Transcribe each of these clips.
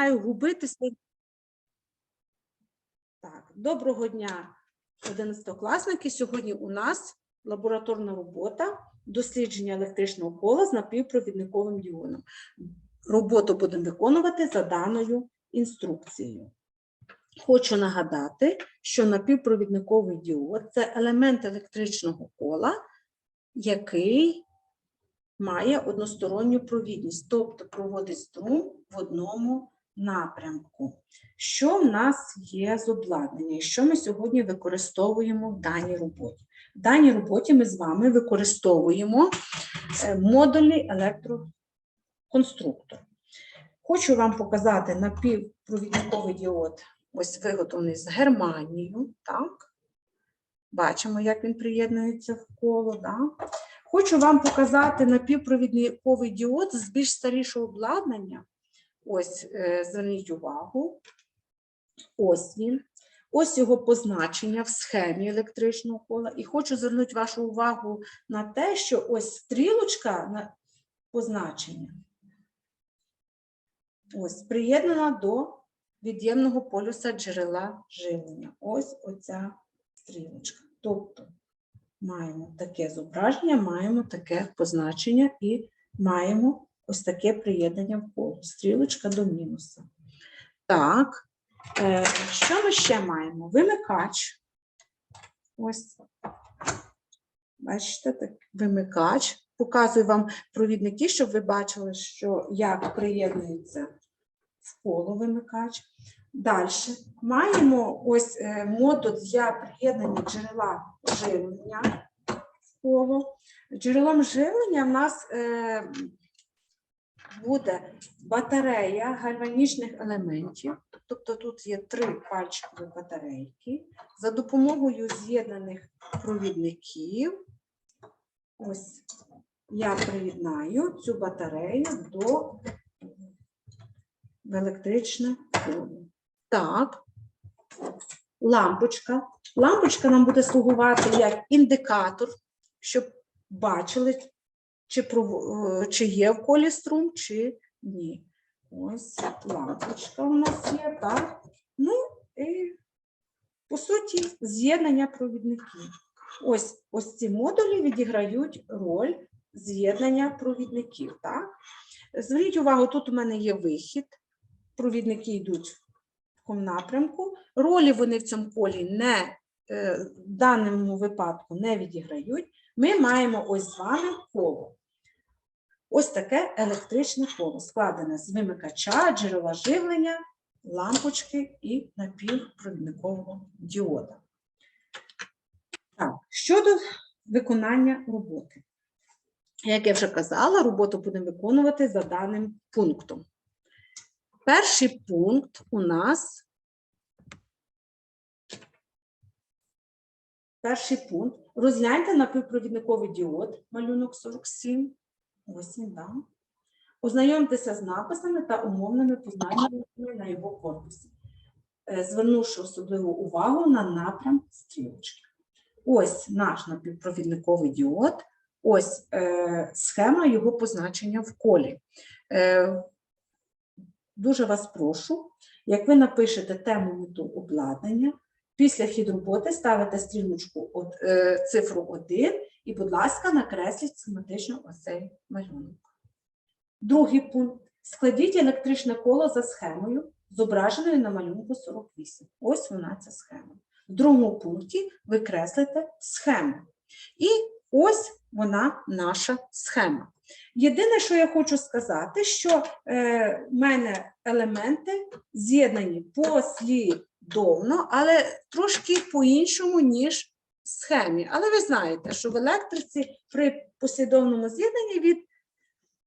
починаю губитися. Так, доброго дня, 11-класники. Сьогодні у нас лабораторна робота дослідження електричного кола з напівпровідниковим діоном. Роботу будемо виконувати за даною інструкцією. Хочу нагадати, що напівпровідниковий діод це елемент електричного кола, який має односторонню провідність, тобто проводить струм в одному напрямку. Що в нас є з обладнання і що ми сьогодні використовуємо в даній роботі? В даній роботі ми з вами використовуємо е, модульний електроконструктор. Хочу вам показати напівпровідниковий діод, ось виготовлений з Германією. Так? Бачимо, як він приєднується в коло. Да? Хочу вам показати напівпровідниковий діод з більш старішого обладнання. Ось, е, зверніть увагу. Ось він. Ось його позначення в схемі електричного кола. І хочу звернути вашу увагу на те, що ось стрілочка на позначення ось приєднана до від'ємного полюса джерела живлення. Ось оця стрілочка. Тобто маємо таке зображення, маємо таке позначення і маємо ось таке приєднання в коло. Стрілочка до мінуса. Так, е, що ми ще маємо? Вимикач. Ось. Бачите, так, вимикач. Показую вам провідники, щоб ви бачили, що як приєднується в коло вимикач. Далі маємо ось е, модуль для приєднання джерела живлення в коло. Джерелом живлення в нас е, буде батарея гальванічних елементів, тобто тут є три пальчикові батарейки. За допомогою з'єднаних провідників, ось я приєднаю цю батарею до в електричне поле. Так, лампочка. Лампочка нам буде слугувати як індикатор, щоб бачили, чи, е, чи є в колі струм, чи ні. Ось лампочка у нас є, так. Ну і, по суті, з'єднання провідників. Ось, ось ці модулі відіграють роль з'єднання провідників. Так? Зверніть увагу, тут у мене є вихід. Провідники йдуть в такому напрямку. Ролі вони в цьому полі не, е, в даному випадку не відіграють. Ми маємо ось з вами коло. Ось таке електричне коло, складене з вимикача, джерела живлення, лампочки і напівпровідникового діода. Так, щодо виконання роботи. Як я вже казала, роботу будемо виконувати за даним пунктом. Перший пункт у нас. Перший пункт. Розгляньте напівпровідниковий діод, малюнок 47. Ось він, да. Ознайомтеся з написами та умовними познаннями на його корпусі, е, звернувши особливу увагу на напрям стрілочки. Ось наш напівпровідниковий діод, ось е, схема його позначення в колі. Е, дуже вас прошу, як ви напишете тему мету обладнання, після хід роботи ставите стрілочку от, е, цифру 1 і, будь ласка, накресліть схематично ось цей малюнок. Другий пункт. Складіть електричне коло за схемою, зображеною на малюнку 48. Ось вона ця схема. В другому пункті ви креслите схему. І ось вона наша схема. Єдине, що я хочу сказати, що е, в мене елементи з'єднані послідовно, але трошки по-іншому, ніж в схемі. Але ви знаєте, що в електриці при послідовному з'єднанні від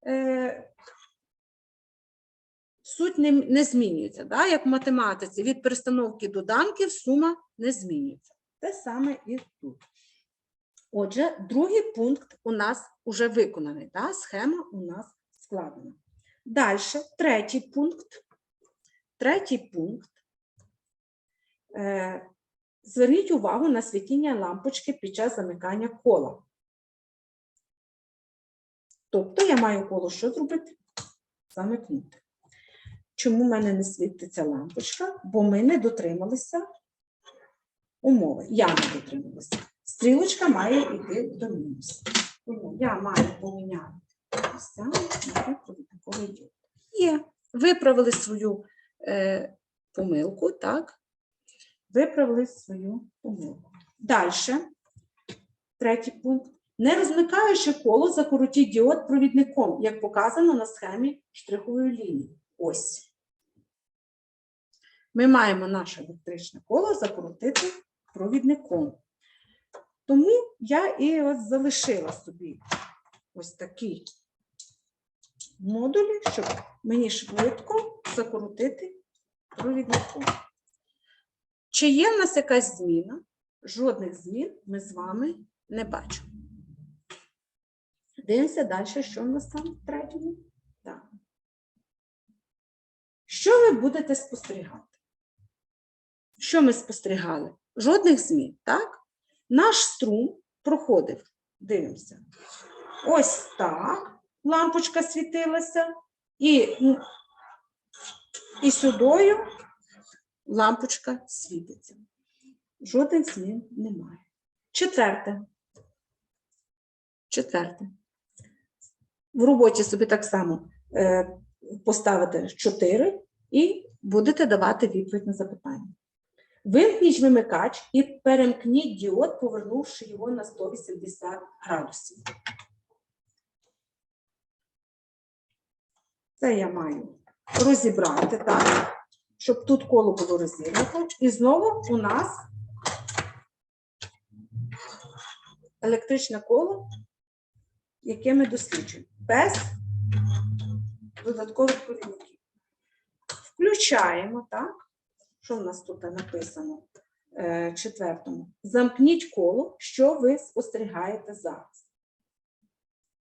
е, суть не, не змінюється. Да? Як в математиці від перестановки доданків сума не змінюється. Те саме і тут. Отже, другий пункт у нас вже виконаний. Да? Схема у нас складена. Далі, третій пункт. Третій пункт. Е, зверніть увагу на світіння лампочки під час замикання кола. Тобто я маю коло що зробити? Замикнути. чому в мене не світиться лампочка, бо ми не дотрималися умови. Я не дотрималася. Стрілочка має йти до мінус. Тому я маю поміняти провідниковий діод. Є. Виправили свою е, помилку, так? Виправили свою помилку. Далі. Третій пункт. Не розмикаючи коло, закоротіть діод провідником, як показано на схемі штрихової лінії. Ось. Ми маємо наше електричне коло закрутити провідником. Тому я і ось залишила собі ось такі модулі, щоб мені швидко закрутити провідником. Чи є в нас якась зміна? Жодних змін ми з вами не бачимо. Дивимося далі, що в нас там в третьому. Так. Що ви будете спостерігати? Що ми спостерігали? Жодних змін, так? Наш струм проходив, дивимося. Ось так. Лампочка світилася, і, м, і сюдою лампочка світиться. Жодних змін немає. Четверте. Четверте. В роботі собі так само е, поставите 4 і будете давати відповідь на запитання. Вимкніть вимикач і перемкніть діод, повернувши його на 180 градусів. Це я маю розібрати, так, щоб тут коло було розірвано. І знову у нас електричне коло, яке ми досліджуємо, без додаткових провідників. Включаємо, так? Що в нас тут написано? Е, Четвертому. Замкніть коло, що ви спостерігаєте зараз.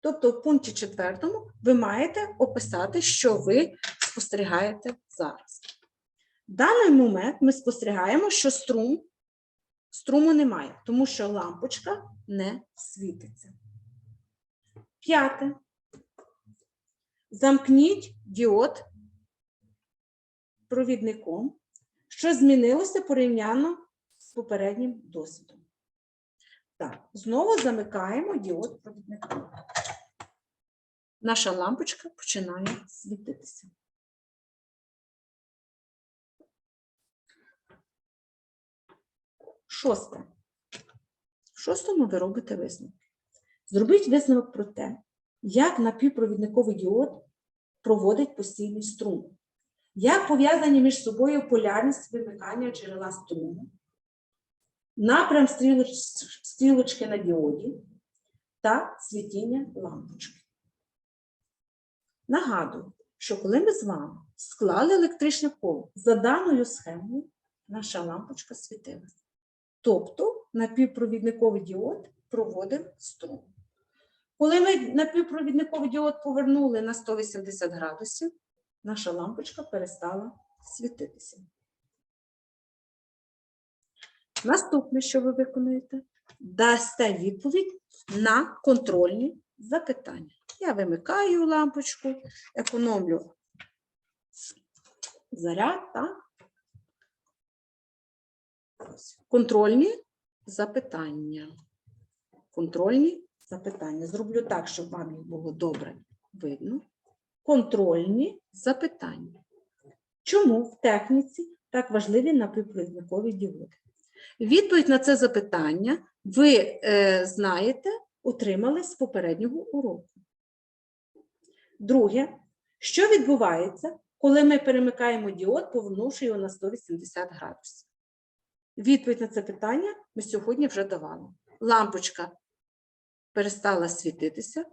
Тобто, в пункті четвертому ви маєте описати, що ви спостерігаєте зараз. В даний момент ми спостерігаємо, що струм, струму немає, тому що лампочка не світиться. П'яте. Замкніть діод провідником, що змінилося порівняно з попереднім досвідом. Так, знову замикаємо діод провідником. Наша лампочка починає світитися. Шосте. В шостому ви робите висновки. Зробіть висновок про те, як напівпровідниковий діод проводить постійний струм, як пов'язані між собою полярність вимикання джерела струму, напрям стрілочки на діоді та світіння лампочки. Нагадую, що коли ми з вами склали електричне коло за даною схемою, наша лампочка світилася. Тобто напівпровідниковий діод проводив струм. Коли ми напівпровідниковий діод повернули на 180 градусів, наша лампочка перестала світитися. Наступне, що ви виконуєте, дасте відповідь на контрольні запитання. Я вимикаю лампочку, економлю заряд, так? Контрольні запитання. Контрольні запитання. Зроблю так, щоб вам їх було добре видно. Контрольні запитання. Чому в техніці так важливі напівпровідникові діоди? Відповідь на це запитання ви е, знаєте, отримали з попереднього уроку. Друге, що відбувається, коли ми перемикаємо діод, повернувши його на 180 градусів? Відповідь на це питання ми сьогодні вже давали. Лампочка перестала світитися,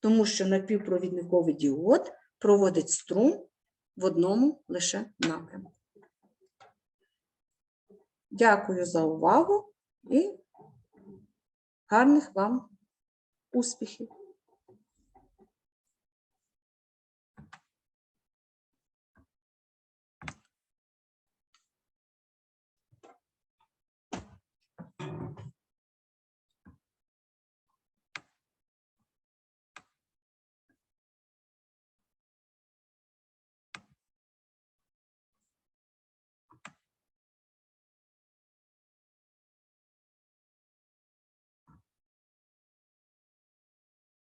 тому що напівпровідниковий діод проводить струм в одному лише напрямку. Дякую за увагу і гарних вам успіхів!